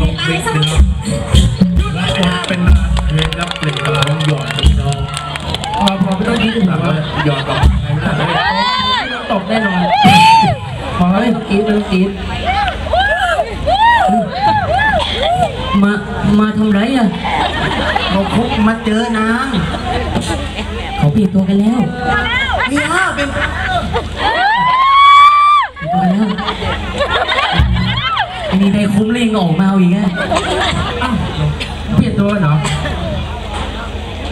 น้องพริกนะครับและคนเป็นนานเลงครับเป็นกำลังหยอดพี่น้องพอพอไม่ต้องคิดถึงถามว่าว่าหยอดกไม้ไม่ได้ตกแน่นอนพอเลยกรี๊ดไม่ต้องกรี๊ดมา มาทำไรอะเราคบมาเจอนางเขาเปลี่ยนตัวกันแล้ว นี่ฮะเป็น มีใครคุ้มเล่งออกมาเอาอีกอะอ้าวเปลี่ยนตัวเหรอ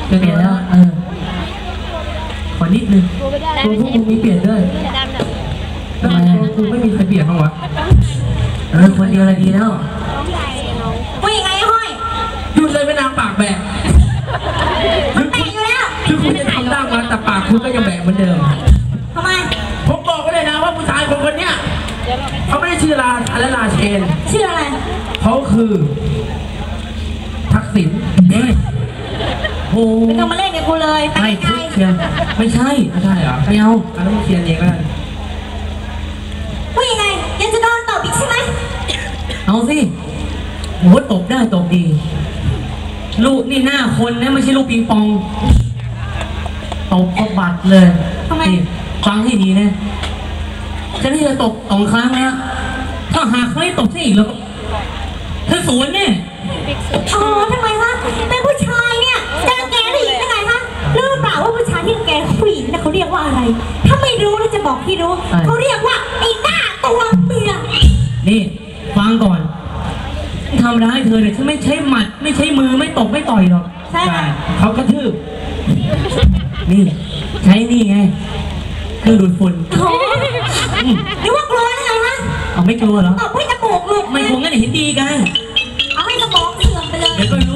เปลี่ยนแล้วเออขอนิดนึงตัวพวกมึงมีเปลี่ยนด้วยทำไมตัวกูไม่มีใครเปลี่ยนบ้างวะเออคนเดียวละดีแล้วว่ายังไงห้อยหยุดเลยไม่นางปากแบกมันแตกอยู่แล้วคือคุณจะทำได้มาแต่ปากคุณก็ยังแบกเหมือนเดิมทำไม ผมบอกไว้เลยนะว่าผู้ชายคนคนเนี้ย เขาไม่ได้ชื่อลาและลาเชนชื่ออะไร เขาคือ ทักษิณเฮ้ยโอ้ไม่ต้องมาเล่นกับกูเลยไปไม่ไกลเชียวไม่ใช่ไม่ใช่เหรอไม่เอาอันนั้นมึงเขียนเองก็ได้ว่ายังไงยังจะโดนตบอีกใช่ไหมเอาสิโหตบได้ตบดี ลูกนี่หน้าคนนะไม่ใช่ลูกปิงปองตบก็บัดเลยนี่ฟังให้ดีนะ ฉันให้เธอตบสองครั้งแล้ว ถ้าหากไม่ตบซะอีกแล้วก็เธอสวนแน่อ๋อทำไมคะเป็นผู้ชายเนี่ยจะรังแกผู้หญิงยังไงคะรู้หรือเปล่าว่าผู้ชายที่รังแกผู้หญิงเนี่ยเขาเรียกว่าอะไร ถ้าไม่รู้แล้วจะบอกที่รู้ เขาเรียกว่าไอ้หน้าตัวเมียนี่ฟังก่อนทำร้ายเธอเนี่ยฉันไม่ใช่หมัด ไม่ใช่มือไม่ตบไม่ต่อยหรอกใช่ไหมเขากระทืบนี่ ใช้นี่ไงเครื่องดูดฝุ่น โอ้นึกว่ากลัวหรือไงฮะเอาไม่กลัวเหรอตบให้จมูกหลุดไม่กลัวงั้นเดี๋ยวเห็นดีกันเอาให้สมองเสื่อมไปเลย เดี๋ยวก็ร